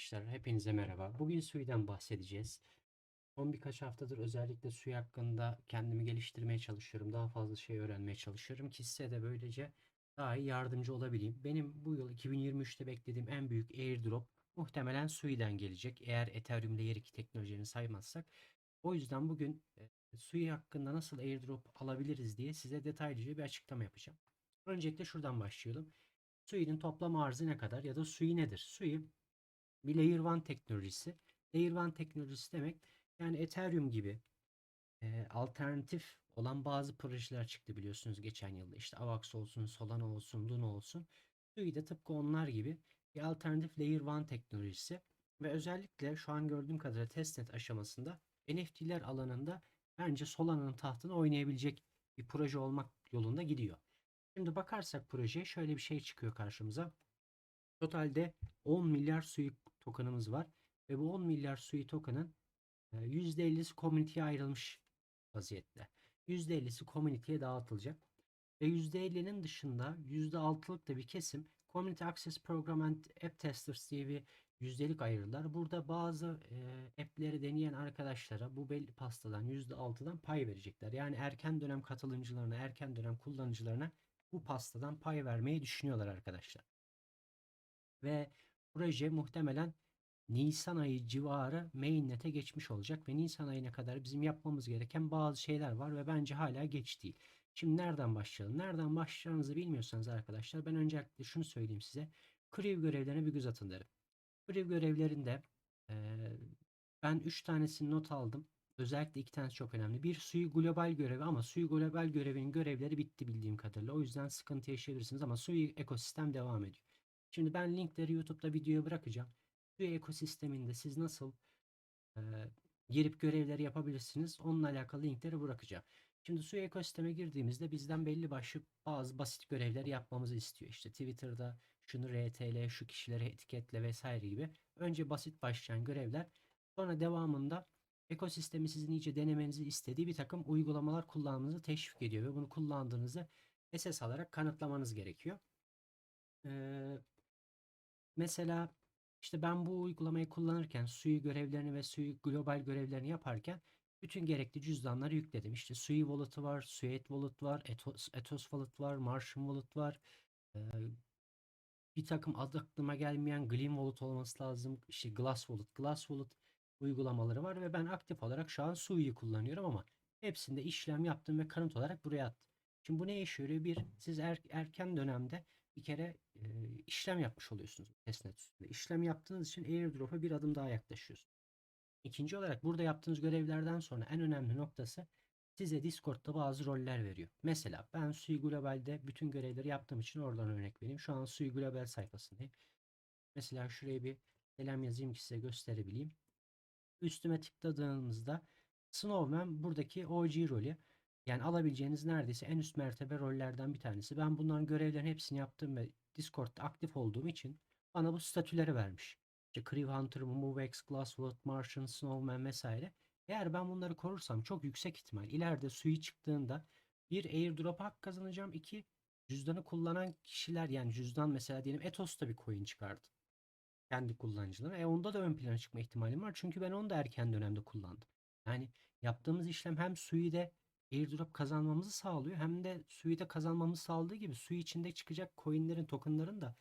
arkadaşlar, hepinize merhaba. Bugün suydan bahsedeceğiz. Son birkaç haftadır özellikle suyu hakkında kendimi geliştirmeye çalışıyorum. Daha fazla şey öğrenmeye çalışıyorum ki size de böylece daha iyi yardımcı olabileyim. Benim bu yıl 2023'te beklediğim en büyük airdrop muhtemelen Sui'den gelecek. Eğer Ethereum Layer 2 teknolojilerini saymazsak. O yüzden bugün e, Sui hakkında nasıl airdrop alabiliriz diye size detaylıca bir açıklama yapacağım. Öncelikle şuradan başlayalım. Sui'nin toplam arzı ne kadar ya da Sui nedir? Sui bir Layer 1 teknolojisi. Layer 1 teknolojisi demek yani Ethereum gibi e, alternatif olan bazı projeler çıktı biliyorsunuz geçen yılda. İşte Avax olsun, Solana olsun, Luna olsun. Sui de tıpkı onlar gibi bir alternatif Layer 1 teknolojisi. Ve özellikle şu an gördüğüm kadarıyla testnet aşamasında NFT'ler alanında bence Solana'nın tahtını oynayabilecek bir proje olmak yolunda gidiyor. Şimdi bakarsak projeye şöyle bir şey çıkıyor karşımıza. Totalde 10 milyar Sui tokenımız var. Ve bu 10 milyar Sui token'ın e, %50'si community'ye ayrılmış vaziyette. %50'si community'ye dağıtılacak. Ve %50'nin dışında %6'lık da bir kesim Community Access Program and App Testers diye bir yüzdelik ayırırlar. Burada bazı e, app'leri deneyen arkadaşlara bu belli pastadan %6'dan pay verecekler. Yani erken dönem katılımcılarına, erken dönem kullanıcılarına bu pastadan pay vermeyi düşünüyorlar arkadaşlar. Ve proje muhtemelen Nisan ayı civarı mainnet'e geçmiş olacak ve Nisan ayına kadar bizim yapmamız gereken bazı şeyler var ve bence hala geç değil. Şimdi nereden başlayalım? Nereden başlayacağınızı bilmiyorsanız arkadaşlar ben öncelikle şunu söyleyeyim size. Crew görevlerine bir göz atın derim. Crew görevlerinde eee, ben 3 tanesini not aldım. Özellikle iki tanesi çok önemli. Bir suyu global görevi ama suyu global görevinin görevleri bitti bildiğim kadarıyla. O yüzden sıkıntı yaşayabilirsiniz ama suyu ekosistem devam ediyor. Şimdi ben linkleri YouTube'da videoya bırakacağım. Suyu ekosisteminde siz nasıl e, girip görevleri yapabilirsiniz. Onunla alakalı linkleri bırakacağım. Şimdi suyu ekosisteme girdiğimizde bizden belli başlı bazı basit görevler yapmamızı istiyor. İşte Twitter'da şunu RTL, şu kişileri etiketle vesaire gibi. Önce basit başlayan görevler. Sonra devamında ekosistemi sizin iyice denemenizi istediği bir takım uygulamalar kullanmanızı teşvik ediyor ve bunu kullandığınızı SS alarak kanıtlamanız gerekiyor. Mesela işte ben bu uygulamayı kullanırken suyu görevlerini ve suyu global görevlerini yaparken bütün gerekli cüzdanları yükledim. İşte Sui Wallet'ı var, Suite Wallet var, Ethos, Ethos Wallet var, Martian Wallet var. Ee, bir takım adı aklıma gelmeyen Gleam Wallet olması lazım. İşte Glass Wallet, Glass Wallet uygulamaları var ve ben aktif olarak şu an Sui'yi kullanıyorum ama hepsinde işlem yaptım ve kanıt olarak buraya attım. Şimdi bu ne işe yarıyor? Bir, siz er- erken dönemde bir kere e, işlem yapmış oluyorsunuz testnet üstünde. İşlem yaptığınız için airdrop'a bir adım daha yaklaşıyorsunuz. İkinci olarak burada yaptığınız görevlerden sonra en önemli noktası size Discord'da bazı roller veriyor. Mesela ben Sui Global'de bütün görevleri yaptığım için oradan örnek vereyim. Şu an Sui Global sayfasındayım. Mesela şuraya bir selam yazayım ki size gösterebileyim. Üstüme tıkladığınızda Snowman buradaki OG rolü. Yani alabileceğiniz neredeyse en üst mertebe rollerden bir tanesi. Ben bunların görevlerin hepsini yaptım ve Discord'da aktif olduğum için bana bu statüleri vermiş. İşte Crew Hunter, MoveX, Glasswood, Martian, Snowman vesaire. Eğer ben bunları korursam çok yüksek ihtimal ileride suyu çıktığında bir airdrop hak kazanacağım. iki cüzdanı kullanan kişiler yani cüzdan mesela diyelim Ethos'ta bir coin çıkardı. Kendi kullanıcılarına. E onda da ön plana çıkma ihtimalim var. Çünkü ben onu da erken dönemde kullandım. Yani yaptığımız işlem hem suyu da airdrop kazanmamızı sağlıyor hem de suyu da kazanmamızı sağladığı gibi suyu içinde çıkacak coinlerin tokenların da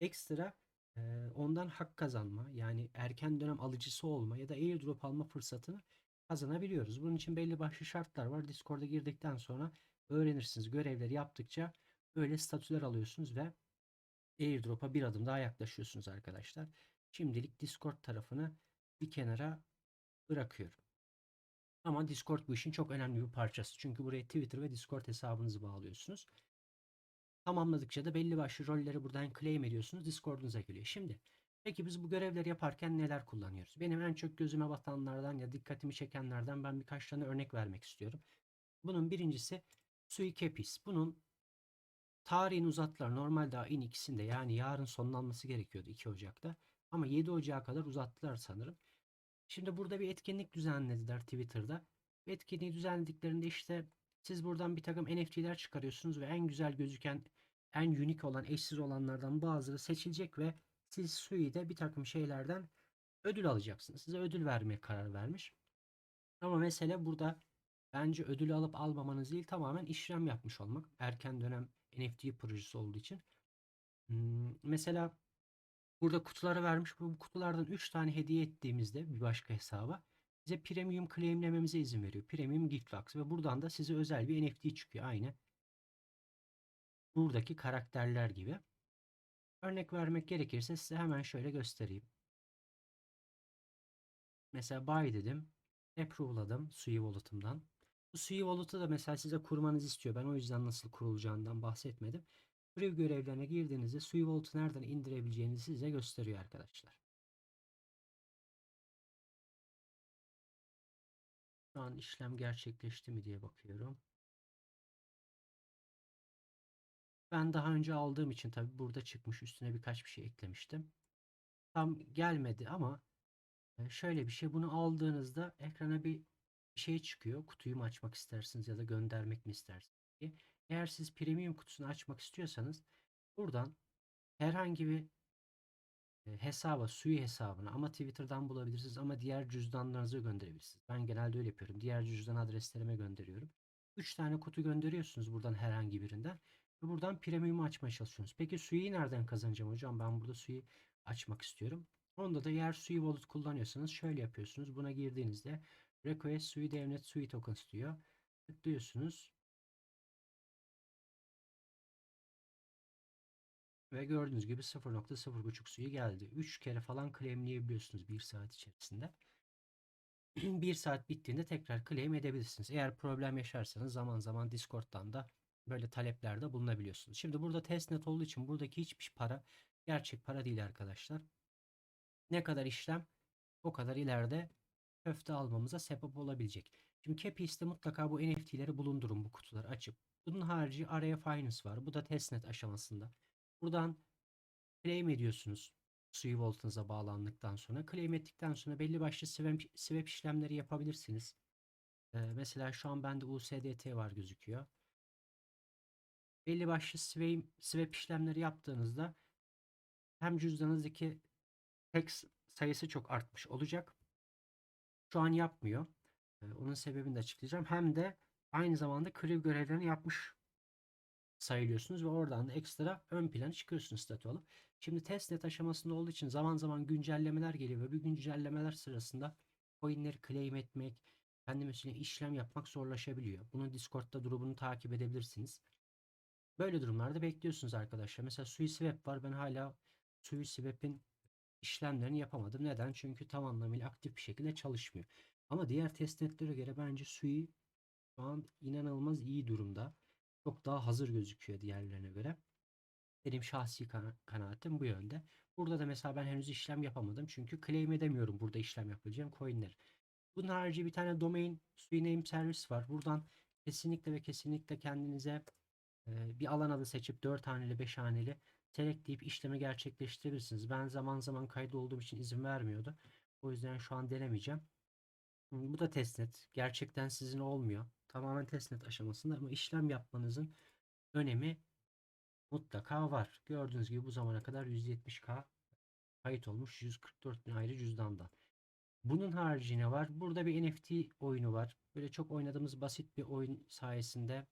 ekstra e, ondan hak kazanma yani erken dönem alıcısı olma ya da airdrop alma fırsatını kazanabiliyoruz. Bunun için belli başlı şartlar var. Discord'a girdikten sonra öğrenirsiniz. Görevleri yaptıkça böyle statüler alıyorsunuz ve airdrop'a bir adım daha yaklaşıyorsunuz arkadaşlar. Şimdilik Discord tarafını bir kenara bırakıyorum. Ama Discord bu işin çok önemli bir parçası. Çünkü buraya Twitter ve Discord hesabınızı bağlıyorsunuz. Tamamladıkça da belli başlı rolleri buradan claim ediyorsunuz. Discord'unuza geliyor. Şimdi peki biz bu görevleri yaparken neler kullanıyoruz? Benim en çok gözüme batanlardan ya dikkatimi çekenlerden ben birkaç tane örnek vermek istiyorum. Bunun birincisi Sui Kepis. Bunun tarihini uzattılar. Normalde ayın ikisinde yani yarın sonlanması gerekiyordu 2 Ocak'ta. Ama 7 Ocak'a kadar uzattılar sanırım. Şimdi burada bir etkinlik düzenlediler Twitter'da. Etkinliği düzenlediklerinde işte siz buradan bir takım NFT'ler çıkarıyorsunuz ve en güzel gözüken, en unik olan, eşsiz olanlardan bazıları seçilecek ve siz Sui'de bir takım şeylerden ödül alacaksınız. Size ödül vermeye karar vermiş. Ama mesele burada bence ödül alıp almamanız değil tamamen işlem yapmış olmak. Erken dönem NFT projesi olduğu için. Hmm, mesela burada kutuları vermiş. Bu kutulardan 3 tane hediye ettiğimizde bir başka hesaba bize premium claimlememize izin veriyor. Premium gift box ve buradan da size özel bir NFT çıkıyor. Aynı buradaki karakterler gibi. Örnek vermek gerekirse size hemen şöyle göstereyim. Mesela buy dedim. Approve'ladım Sui Wallet'ımdan. Bu Sui Wallet'ı da mesela size kurmanızı istiyor. Ben o yüzden nasıl kurulacağından bahsetmedim. Preview görevlerine girdiğinizde Sui Wallet'ı nereden indirebileceğinizi size gösteriyor arkadaşlar. Şu an işlem gerçekleşti mi diye bakıyorum. Ben daha önce aldığım için tabi burada çıkmış üstüne birkaç bir şey eklemiştim. Tam gelmedi ama e, şöyle bir şey bunu aldığınızda ekrana bir şey çıkıyor. Kutuyu mu açmak istersiniz ya da göndermek mi istersiniz diye. Eğer siz premium kutusunu açmak istiyorsanız buradan herhangi bir e, hesaba, Sui hesabına ama Twitter'dan bulabilirsiniz ama diğer cüzdanlarınıza gönderebilirsiniz. Ben genelde öyle yapıyorum. Diğer cüzdan adreslerime gönderiyorum. 3 tane kutu gönderiyorsunuz buradan herhangi birinden. Ve buradan premium'u açmaya çalışıyorsunuz. Peki Sui'yi nereden kazanacağım hocam? Ben burada Sui'yi açmak istiyorum. Onda da eğer Sui Wallet kullanıyorsanız şöyle yapıyorsunuz. Buna girdiğinizde Request Sui Devnet Sui Tokens diyor. Tıklıyorsunuz. Ve gördüğünüz gibi 0.05 suyu geldi. 3 kere falan claimleyebiliyorsunuz 1 saat içerisinde. 1 saat bittiğinde tekrar claim edebilirsiniz. Eğer problem yaşarsanız zaman zaman Discord'dan da böyle taleplerde bulunabiliyorsunuz. Şimdi burada testnet olduğu için buradaki hiçbir para gerçek para değil arkadaşlar. Ne kadar işlem o kadar ileride köfte almamıza sebep olabilecek. Şimdi Capi'ste mutlaka bu NFT'leri bulundurun bu kutuları açıp. Bunun harici araya Finance var. Bu da testnet aşamasında. Buradan claim ediyorsunuz. Sui Vault'ınıza bağlandıktan sonra. Claim ettikten sonra belli başlı swap, swap işlemleri yapabilirsiniz. Ee, mesela şu an bende USDT var gözüküyor belli başlı swap, swap işlemleri yaptığınızda hem cüzdanınızdaki tek sayısı çok artmış olacak. Şu an yapmıyor. Onun sebebini de açıklayacağım. Hem de aynı zamanda kriv görevlerini yapmış sayılıyorsunuz ve oradan da ekstra ön plana çıkıyorsunuz statü alıp. Şimdi testnet aşamasında olduğu için zaman zaman güncellemeler geliyor ve bu güncellemeler sırasında coinleri claim etmek, kendi mesela işlem yapmak zorlaşabiliyor. Bunun Discord'da durumunu takip edebilirsiniz. Böyle durumlarda bekliyorsunuz arkadaşlar. Mesela SuiSwap var. Ben hala SuiSwap'in işlemlerini yapamadım. Neden? Çünkü tam anlamıyla aktif bir şekilde çalışmıyor. Ama diğer testnetlere göre bence Sui şu an inanılmaz iyi durumda. Çok daha hazır gözüküyor diğerlerine göre. Benim şahsi kana kanaatim bu yönde. Burada da mesela ben henüz işlem yapamadım. Çünkü claim edemiyorum burada işlem yapacağım coinler. Bunun harici bir tane domain Sui name servis var. Buradan kesinlikle ve kesinlikle kendinize bir alan adı seçip 4 haneli 5 haneli select deyip işlemi gerçekleştirebilirsiniz. Ben zaman zaman kaydı olduğum için izin vermiyordu. O yüzden şu an denemeyeceğim. Bu da testnet. Gerçekten sizin olmuyor. Tamamen testnet aşamasında ama işlem yapmanızın önemi mutlaka var. Gördüğünüz gibi bu zamana kadar 170k kayıt olmuş 144 bin ayrı cüzdandan. Bunun haricinde var. Burada bir NFT oyunu var. Böyle çok oynadığımız basit bir oyun sayesinde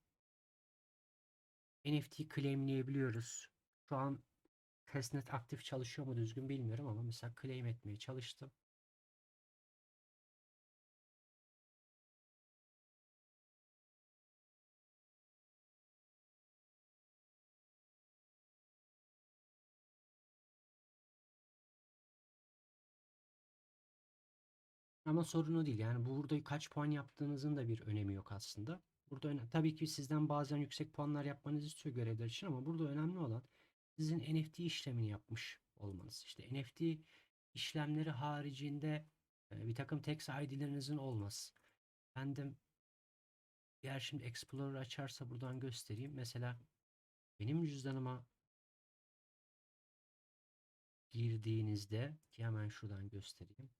NFT claimleyebiliyoruz. Şu an testnet aktif çalışıyor mu düzgün bilmiyorum ama mesela claim etmeye çalıştım. Ama sorun o değil. Yani burada kaç puan yaptığınızın da bir önemi yok aslında. Burada önemli. Tabii ki sizden bazen yüksek puanlar yapmanızı istiyor görevler için ama burada önemli olan sizin NFT işlemini yapmış olmanız. İşte NFT işlemleri haricinde e, bir takım text ID'lerinizin olması. Kendim eğer şimdi Explorer açarsa buradan göstereyim. Mesela benim cüzdanıma girdiğinizde ki hemen şuradan göstereyim.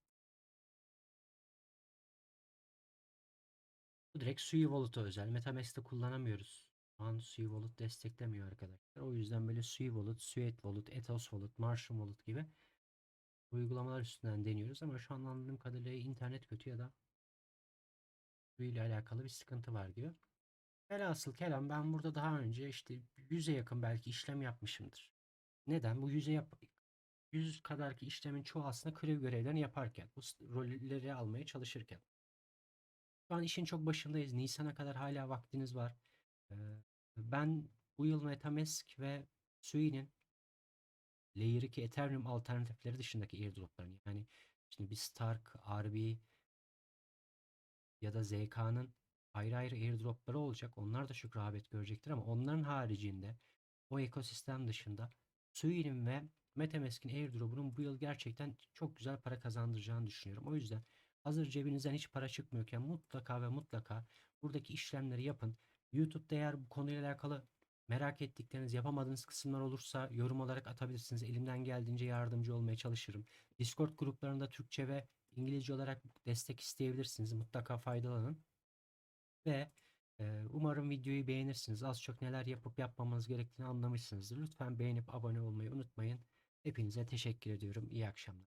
Bu direkt Sui Wallet'a özel. Metamask'te kullanamıyoruz. Şu an Sui Wallet desteklemiyor arkadaşlar. O yüzden böyle Sui Wallet, Suite Wallet, Ethos Wallet, Martian Wallet gibi uygulamalar üstünden deniyoruz ama şu an anladığım kadarıyla internet kötü ya da Sui ile alakalı bir sıkıntı var gibi. Velhasıl kelam ben burada daha önce işte 100'e yakın belki işlem yapmışımdır. Neden? Bu 100'e yap 100 kadarki işlemin çoğu aslında krev görevlerini yaparken, bu rolleri almaya çalışırken. Şu an işin çok başındayız. Nisan'a kadar hala vaktiniz var. Ben bu yıl MetaMask ve Sui'nin Layer 2 Ethereum alternatifleri dışındaki airdroplarını yani şimdi bir Stark, RB ya da ZK'nın ayrı ayrı airdropları olacak. Onlar da çok rağbet görecektir ama onların haricinde o ekosistem dışında Sui'nin ve MetaMask'in airdrop'unun bu yıl gerçekten çok güzel para kazandıracağını düşünüyorum. O yüzden hazır cebinizden hiç para çıkmıyorken mutlaka ve mutlaka buradaki işlemleri yapın. YouTube'da eğer bu konuyla alakalı merak ettikleriniz, yapamadığınız kısımlar olursa yorum olarak atabilirsiniz. Elimden geldiğince yardımcı olmaya çalışırım. Discord gruplarında Türkçe ve İngilizce olarak destek isteyebilirsiniz. Mutlaka faydalanın. Ve e, umarım videoyu beğenirsiniz. Az çok neler yapıp yapmamanız gerektiğini anlamışsınızdır. Lütfen beğenip abone olmayı unutmayın. Hepinize teşekkür ediyorum. İyi akşamlar.